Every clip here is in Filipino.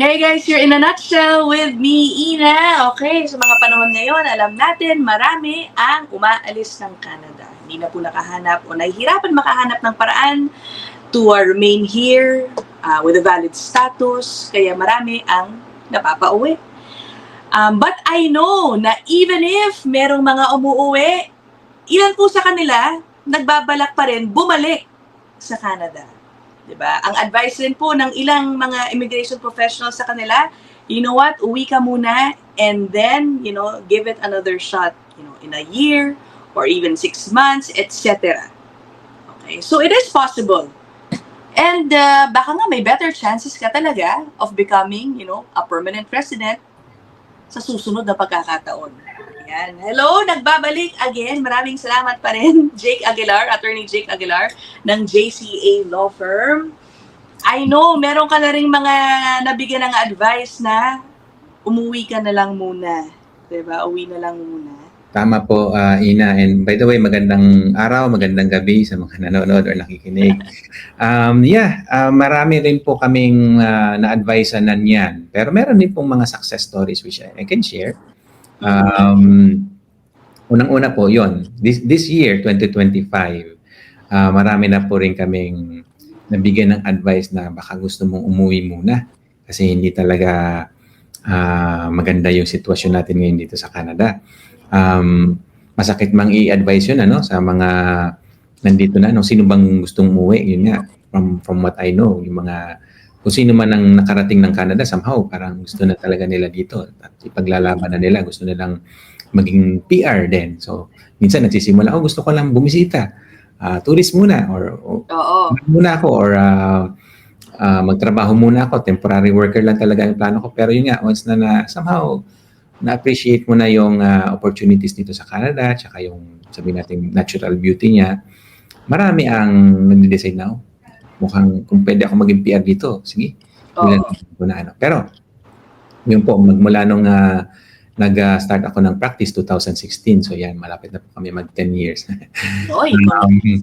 Hey guys, you're in a nutshell with me, Ina. Okay, sa mga panahon ngayon, alam natin, marami ang umaalis ng Canada. Hindi na po nakahanap o nahihirapan makahanap ng paraan to uh, remain here uh, with a valid status. Kaya marami ang napapauwi. Um, but I know na even if merong mga umuuwi, ilan po sa kanila nagbabalak pa rin bumalik sa Canada. 'Di ba? Ang advice rin po ng ilang mga immigration professionals sa kanila, you know what, uwi ka muna and then, you know, give it another shot, you know, in a year or even six months, etc. Okay, so it is possible. And uh, baka nga may better chances ka talaga of becoming, you know, a permanent resident sa susunod na pagkakataon. Ayan. Hello, nagbabalik again. Maraming salamat pa rin, Jake Aguilar, Attorney Jake Aguilar ng JCA Law Firm. I know, meron ka na rin mga nabigyan ng advice na umuwi ka na lang muna. 'Di ba? Uwi na lang muna. Tama po, ah, Ina. And by the way, magandang araw, magandang gabi sa mga nanonood or nakikinig. Um, yeah, ah, marami rin po kaming uh, na-advise na niyan. Pero meron din pong mga success stories which I, I can share. Um, unang-una po, yon This, this year, 2025, ah, marami na po rin kaming nabigyan ng advice na baka gusto mong umuwi muna kasi hindi talaga ah, maganda yung sitwasyon natin ngayon dito sa Canada. Um, masakit mang i-advise yun ano, sa mga nandito na, no? sino bang gustong umuwi, yun nga, from, from what I know, yung mga, kung sino man ang nakarating ng Canada, somehow, parang gusto na talaga nila dito. At ipaglalaban na nila, gusto nilang maging PR din. So, minsan nagsisimula, oh, gusto ko lang bumisita. Ah, tourist muna, or, or Oo. muna ako, or ah, ah, magtrabaho muna ako, temporary worker lang talaga yung plano ko. Pero yun nga, once na, na somehow, na-appreciate mo na yung ah, opportunities dito sa Canada, tsaka yung, sabihin natin, natural beauty niya, marami ang nagde-decide na, "Oh, mukhang kung pwede ako maging PR dito, sige, ilan ko na ano. Pero, yun po, magmula nung ah, nag-start ako ng practice 2016, so yan, malapit na po kami mag 10 years. Oy, Um,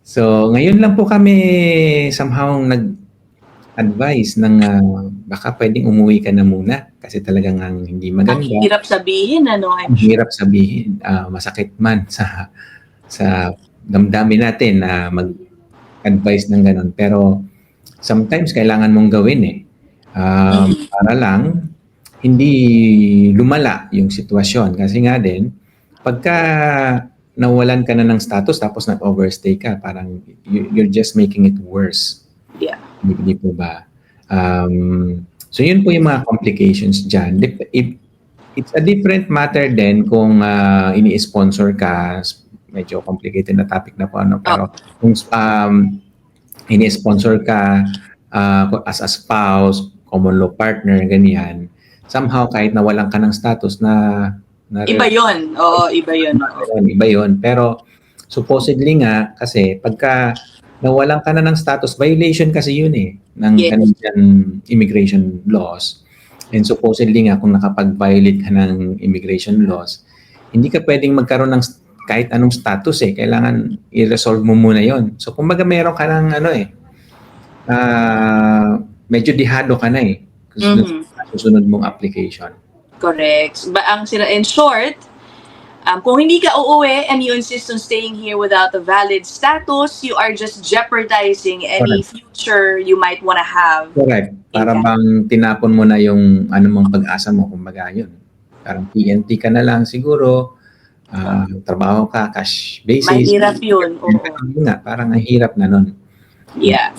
so, ngayon lang po kami somehow nag-advise ng ah, baka pwedeng umuwi ka na muna. Kasi talagang ang hindi ang maganda. hirap sabihin, ano, Ang hirap sabihin, ah, masakit man sa sa damdamin natin na mag-advise ng ganun. Pero sometimes kailangan mong gawin eh. Um, Mhm. Para lang hindi lumala yung sitwasyon. Kasi nga din, pagka nawalan ka na ng status tapos nag-overstay ka, parang you- you're just making it worse. Yeah. Hindi, hindi po ba? Um, so yun po yung mga complications dyan. It- it's a different matter din kung ah, ini-sponsor ka, medyo complicated na topic na po ano, pero kung um, ini-sponsor ka ah, as a spouse, common law partner, ganyan, somehow kahit nawalan ka ng status na, na Iba yon Oo, iba. Ayun, iba yun. Pero supposedly nga, kasi pagka nawalan ka na ng status, violation kasi yun eh, ng Yes. Canadian immigration laws. And supposedly nga, kung nakapag-violate ka ng immigration laws, hindi ka pwedeng magkaroon ng kahit anong status eh. Kailangan i-resolve mo muna yon So, kumbaga meron ka ng ano eh, ah, medyo dihado ka na eh. Mhm. Sa susunod mong application. Correct. Ba ang sila in short, um, kung hindi ka uuwi and you insist on staying here without a valid status, you are just jeopardizing any future you might want to have. Correct. Para bang tinapon mo na yung mong pag-asa mo, kumbaga yun. Parang TNT ka na lang siguro, ah, trabaho ka, cash basis. Mahirap yun. Oo. Yun nga, parang ang hirap na nun. Yeah.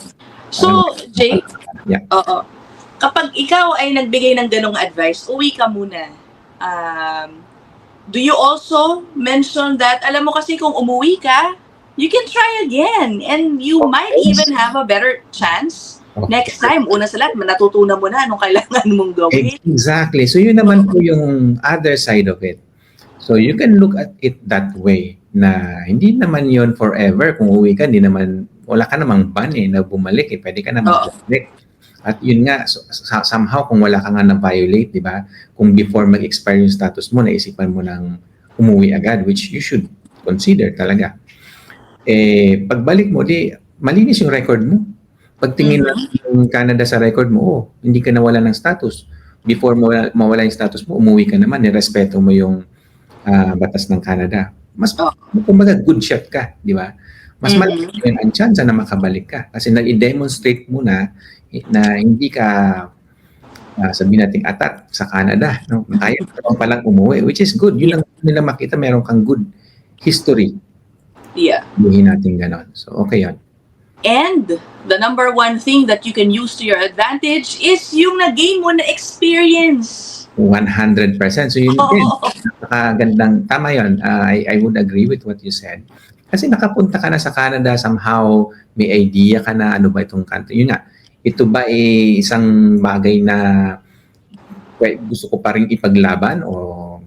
So, Jake, Yeah. oo. Kapag ikaw ay nagbigay ng ganong advice, uwi ka muna. Um, do you also mention that, alam mo kasi kung umuwi ka, you can try again and you Of might even have a better chance Of next time. Una sa lahat, natutunan mo na anong kailangan mong gawin. Exactly. So yun naman po yung other side of it. So you can look at it that way na hindi naman yon forever. Kung uwi ka, hindi naman, wala ka namang ban eh, na bumalik eh. Pwede ka naman Oo. bumalik. At yun nga, so, somehow kung wala ka nga na-violate, di ba? Kung before mag-expire yung status mo, naisipan mo ng umuwi agad, which you should consider talaga. Eh, pagbalik mo, di, malinis yung record mo. Pagtingin Mhm. natin yung Canada sa record mo, oh, hindi ka nawala ng status. Before mawala, mawala yung status mo, umuwi ka naman, nirespeto mo yung ah, batas ng Canada. Mas, Oh. kumbaga, good shot ka, di ba? Mas Mhm. malaki ang chance na makabalik ka. Kasi nag-demonstrate mo na na hindi ka ah, sabihin natin atat sa Canada. No? Kaya ka palang umuwi, which is good. Yun lang nila makita, meron kang good history. Yeah. Buhin natin ganon. So, okay yun. And the number one thing that you can use to your advantage is yung na-gain mo na experience. 100%. So, yun din. Oo. Napakagandang, tama yun. Ah, I, I would agree with what you said. Kasi nakapunta ka na sa Canada, somehow may idea ka na ano ba itong country. Yun nga, ito ba eh, isang bagay na well, gusto ko pa rin ipaglaban o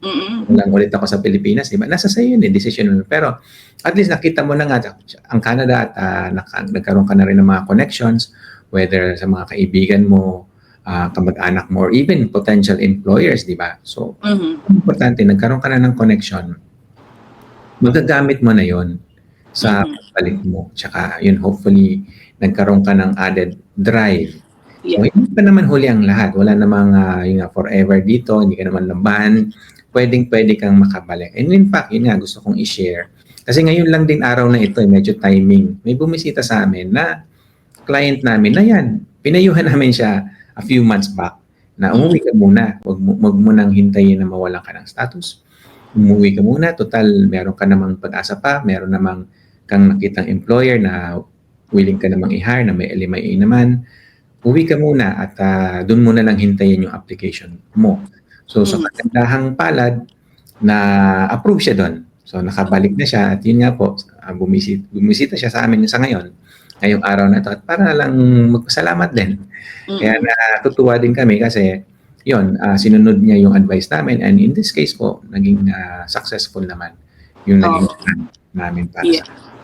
Mm-mm. lang ulit ako sa Pilipinas, diba? Nasa sa'yo yun eh, decision mo. Pero at least nakita mo na nga ang Canada at naka- nagkaroon ka na rin ng mga connections, whether sa mga kaibigan mo, ah, kamag-anak mo, or even potential employers, di ba? So, Mhm. ang importante, nagkaroon ka na ng connection, magagamit mo na yon sa Mhm. pagbalik mo. Tsaka, yun, hopefully, nagkaroon ka ng added drive. Yeah. So, hindi pa naman huli ang lahat. Wala namang uh, yun nga, forever dito, hindi ka naman lamban. Pwedeng pwede kang makabalik. And in fact, yun nga, gusto kong i-share. Kasi ngayon lang din araw na ito, eh, medyo timing. May bumisita sa amin na client namin na yan. Pinayuhan namin siya a few months back na umuwi ka muna. Huwag mo, wag mo nang hintayin na mawalan ka ng status. Umuwi ka muna. Total, meron ka namang pag-asa pa. Meron namang kang nakitang employer na willing ka namang i-hire na may LMIA naman. Uwi ka muna at ah, doon mo na lang hintayin yung application mo. So, sa kagandahang palad, na approve siya doon. So, nakabalik na siya at yun nga po, ah, bumisit, bumisita siya sa amin sa ngayon, ngayong araw na to at para lang magpasalamat din. Mm-mm. Kaya natutuwa din kami kasi yun, ah, sinunod niya yung advice namin and in this case po, naging ah, successful naman yung naging Oo. plan namin para Yeah. sa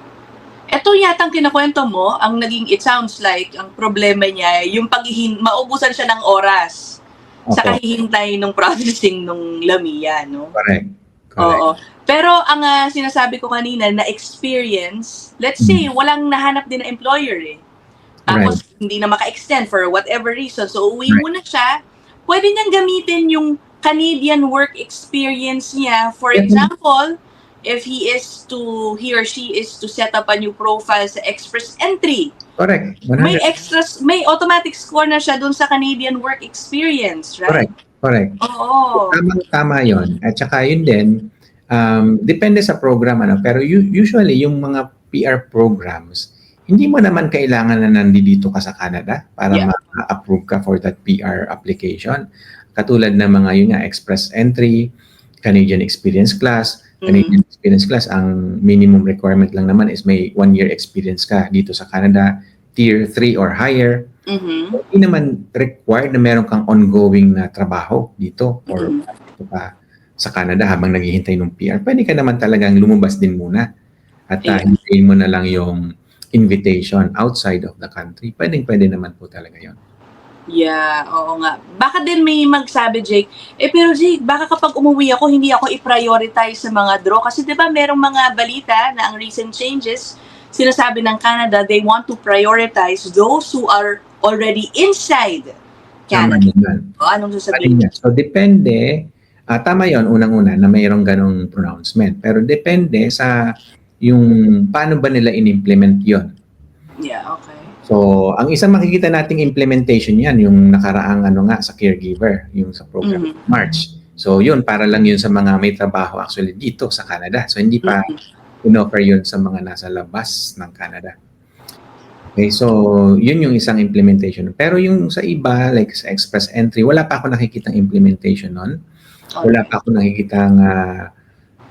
Ito yatang kinakwento mo, ang naging, it sounds like, ang problema niya, yung paghihin, maubusan siya ng oras sa Opo, kahihintay ng processing ng Lamia, no? correct. Correct. Oo. Pero ang ah, sinasabi ko kanina na experience, let's say, walang nahanap din na employer eh. Tapos hindi na maka-extend for whatever reason. So uwi Right. muna siya. Pwede niyang gamitin yung Canadian work experience niya. For example, if he is to, he or she is to set up a new profile sa Express Entry, Correct. 100. may extras, may automatic score na siya dun sa Canadian work experience, right? Correct. Correct. Oo. Tamang tama yon. At saka yun din, um, depende sa program ano, pero usually yung mga PR programs, hindi mo naman kailangan na nandito ka sa Canada para Yeah. ma-approve ka for that PR application. Katulad ng mga yun nga, Express Entry, Canadian Experience Class, Mhm. Canadian Experience Class, ang minimum requirement lang naman is may one year experience ka dito sa Canada, Tier 3 or higher. Mhm. Hindi naman required na meron kang ongoing na trabaho dito or Mhm. dito pa sa Canada habang naghihintay ng PR. Pwede ka naman talagang lumabas din muna at uh, Yeah. hintayin mo na lang yung invitation outside of the country. Pwedeng pwede naman po talaga yon. Yeah, oo nga. Baka din may magsabi, Jake, eh pero Jake, baka kapag umuwi ako, hindi ako i-prioritize sa mga draw. Kasi di ba merong mga balita na ang recent changes, sinasabi ng Canada, they want to prioritize those who are already inside Tama Canada. naman. O, anong Ano sasabihin? yan? So depende, ah, tama yon unang-una na mayroong ganong pronouncement. Pero depende sa yung paano ba nila in-implement yon. Yeah, okay. So, ang isang makikita nating implementation yan, yung nakaraang ano nga sa caregiver, yung sa program Mhm. March. So, yun, para lang yun sa mga may trabaho actually dito sa Canada. So, hindi pa Mhm. in-offer yun sa mga nasa labas ng Canada. Okay, so, yun yung isang implementation. Pero yung sa iba, like sa Express Entry, wala pa ako nakikitang implementation nun. Wala pa ako nakikitang ah,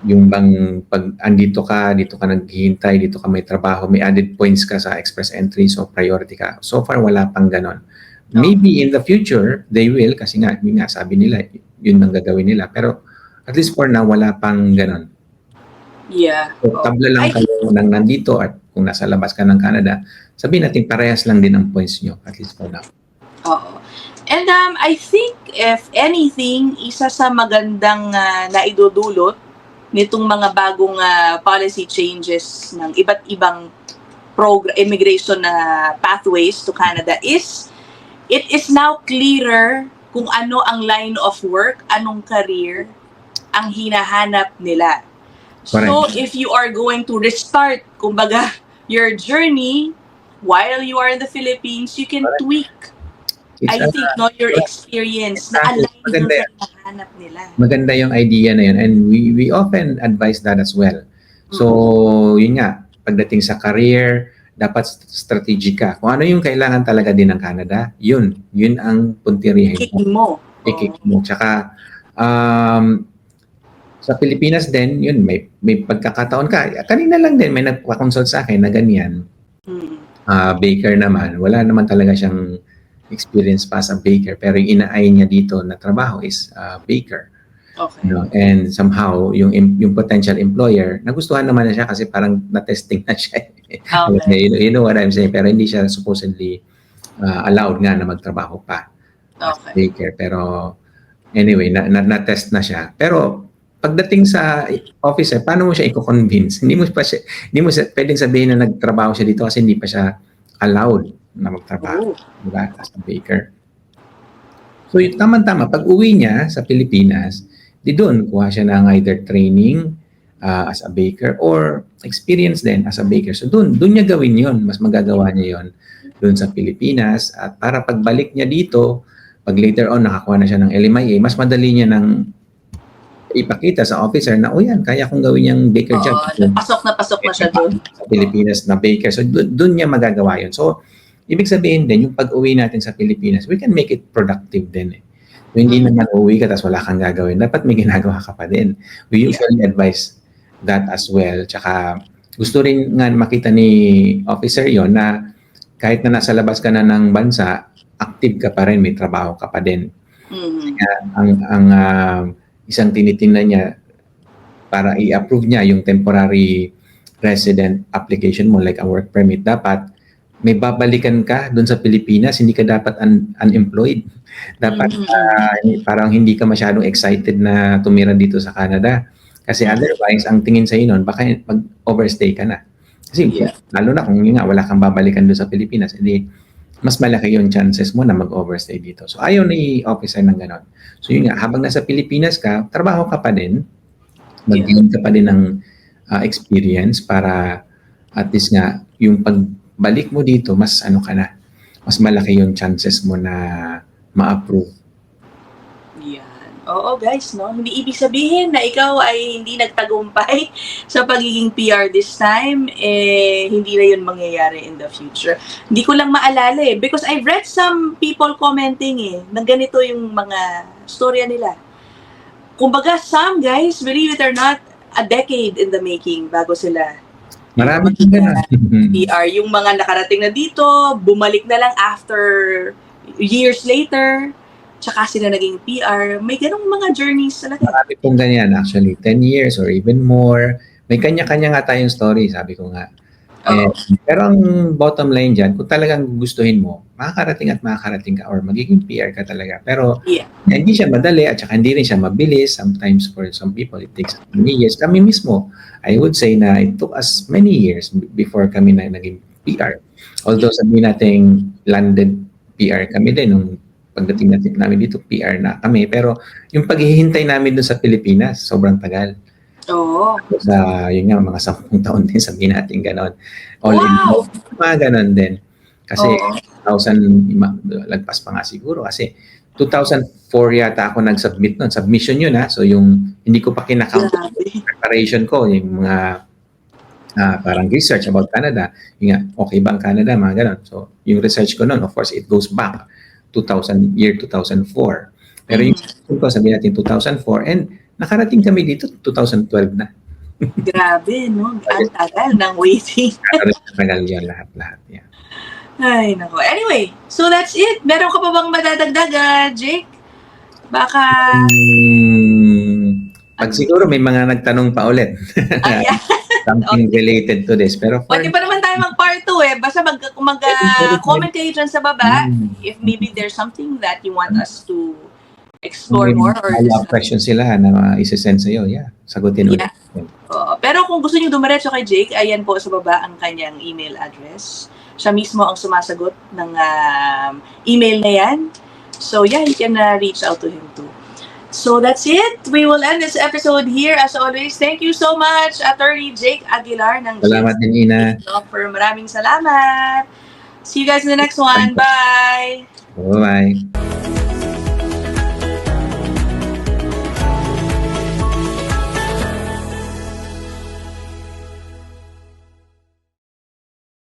yung bang pag andito ka, dito ka naghihintay, dito ka may trabaho, may added points ka sa Express Entry, so priority ka. So far, wala pang ganon. Maybe in the future, they will, kasi nga, yun nga, sabi nila, yun ang gagawin nila. Pero at least for now, wala pang ganon. Yeah. So, tabla lang Ay, kayo nang nandito at kung nasa labas ka ng Canada, sabihin natin parehas lang din ang points nyo, at least for now. Oo. And um, I think if anything, isa sa magandang uh, naidudulot nitong mga bagong ah, policy changes ng iba't ibang program immigration na pathways to Canada is it is now clearer kung ano ang line of work, anong career ang hinahanap nila. So if you are going to restart kumbaga your journey while you are in the Philippines, you can tweak It's I a- think no your experience na align Maganda sa hinahanap nila. maganda yung idea na yun and we we often advise that as well. So, yun nga, pagdating sa career, dapat st- strategic ka. Kung ano yung kailangan talaga din ng Canada, yun, yun ang puntirihin mo, Kick mo. ikik mo. Tsaka, um, sa Pilipinas din, yun, may, may pagkakataon ka. Kanina lang din, may nagpa-consult sa akin na ganyan. Mm. Ah, baker naman, wala naman talaga siyang experience pa sa baker. Pero yung inaay niya dito na trabaho is ah, baker. Okay. you know, and somehow yung yung potential employer nagustuhan naman na siya kasi parang na-testing na siya. Okay. you, know, you know what I'm saying pero hindi siya supposedly uh, allowed nga na magtrabaho pa Okay. daycare pero anyway na, na, na-test na siya. Pero pagdating sa officer, paano mo siya i-convince? Hindi mo pa siya, hindi mo siya, pwedeng sabihin na nagtrabaho siya dito kasi hindi pa siya allowed na magtrabaho Oh. diba? As a baker. So, yung tama-tama, pag uwi niya sa Pilipinas, di doon, kuha siya ng either training uh, as a baker or experience din as a baker. So, doon, doon niya gawin yon Mas magagawa niya yon doon sa Pilipinas. At para pagbalik niya dito, pag later on nakakuha na siya ng LMIA, mas madali niya ng ipakita sa officer na, oh yan, kaya kong gawin yung baker job. Oo, pasok na pasok na siya doon. Sa Pilipinas na baker. So, doon, niya magagawa yun. So, ibig sabihin din, yung pag-uwi natin sa Pilipinas, we can make it productive din eh. So, hindi Mm. naman uwi ka tapos wala kang gagawin. Dapat may ginagawa ka pa din. We usually advise that as well. Tsaka, gusto rin nga makita ni officer yon na kahit na nasa labas ka na ng bansa, active ka pa rin, may trabaho ka pa din Mm. ang ang ah, isang tinitingnan niya para i-approve niya yung temporary resident application mo like a work permit. Dapat may babalikan ka doon sa Pilipinas hindi ka dapat un- unemployed. Dapat ah, parang hindi ka masyadong excited na tumira dito sa Canada. Kasi otherwise ang tingin sa noon baka mag overstay ka na. Kasi Yeah. lalo na kung yun nga wala kang babalikan doon sa Pilipinas hindi mas malaki yung chances mo na mag-overstay dito. So, ayaw ni officer ng ganon. So, yun nga, habang nasa Pilipinas ka, trabaho ka pa din, mag-gain ka pa din ng ah, experience para at least nga, yung pagbalik mo dito, mas ano ka na, mas malaki yung chances mo na ma-approve. Oo guys, no? Hindi ibig sabihin na ikaw ay hindi nagtagumpay sa pagiging PR this time, eh, hindi na yun mangyayari in the future. Hindi ko lang maalala eh, because I've read some people commenting eh, na ganito yung mga storya nila. Kumbaga, some guys, believe it or not, a decade in the making bago sila Marami kang ganon. PR. Yung mga nakarating na dito, bumalik na lang after years later, tsaka sila naging PR. May ganong mga journeys talaga. Marami pong ganyan actually, 10 years or even more. May kanya-kanya nga tayong story, sabi ko nga. Eh, Oo. pero ang bottom line dyan, kung talagang gustuhin mo, makakarating at makakarating ka or magiging PR ka talaga. Pero Yeah. hindi siya madali at saka hindi rin siya mabilis. Sometimes for some people, it takes many years. Kami mismo, I would say na it took us many years before kami na naging PR. Although sabihin natin landed PR kami din nung pagdating natin namin dito, PR na kami. Pero yung paghihintay namin doon sa Pilipinas, sobrang tagal. Oo. sa yun nga mga sampung taon din sabihin natin ganon. All in. Wow! all, mga ganon din. Kasi Oo. 2000 ima- lagpas pa nga siguro. Kasi 2004 yata ako nag-submit nun. Submission yun ha? So yung hindi ko pa kinakount Grabe. preparation ko yung mga ah, parang research about Canada. Yung nga okay ba ang Canada? Mga ganon. So yung research ko nun of course it goes back 2000 year 2004 pero yung Mm. ko sabihin natin 2004 and nakarating kami dito 2012 na Grabe, no? Ang tagal ng waiting. Tagal yan lahat-lahat. Yeah. Ay, nako. Anyway, so that's it. Meron ka pa bang madadagdag, ah, Jake? Baka, Hmm, pag siguro may mga nagtanong pa ulit. Something related to this. Pero for... Pwede pa naman tayo mag part 2 eh. Basta mag, mag ah, comment kayo dyan sa baba. Hmm. If maybe there's something that you want us to explore Kung more or may follow-up question sila na uh, isa-send sa'yo, yeah, sagutin ulit. Yeah. Oo. pero kung gusto niyo dumiretso kay Jake, ayan po sa baba ang kanyang email address. Siya mismo ang sumasagot ng um, email na yan. So yeah, you can uh, reach out to him too. So that's it. We will end this episode here. As always, thank you so much, Attorney Jake Aguilar ng Salamat din, Ina. Firm. Maraming salamat. See you guys in the next one. Bye! Bye-bye.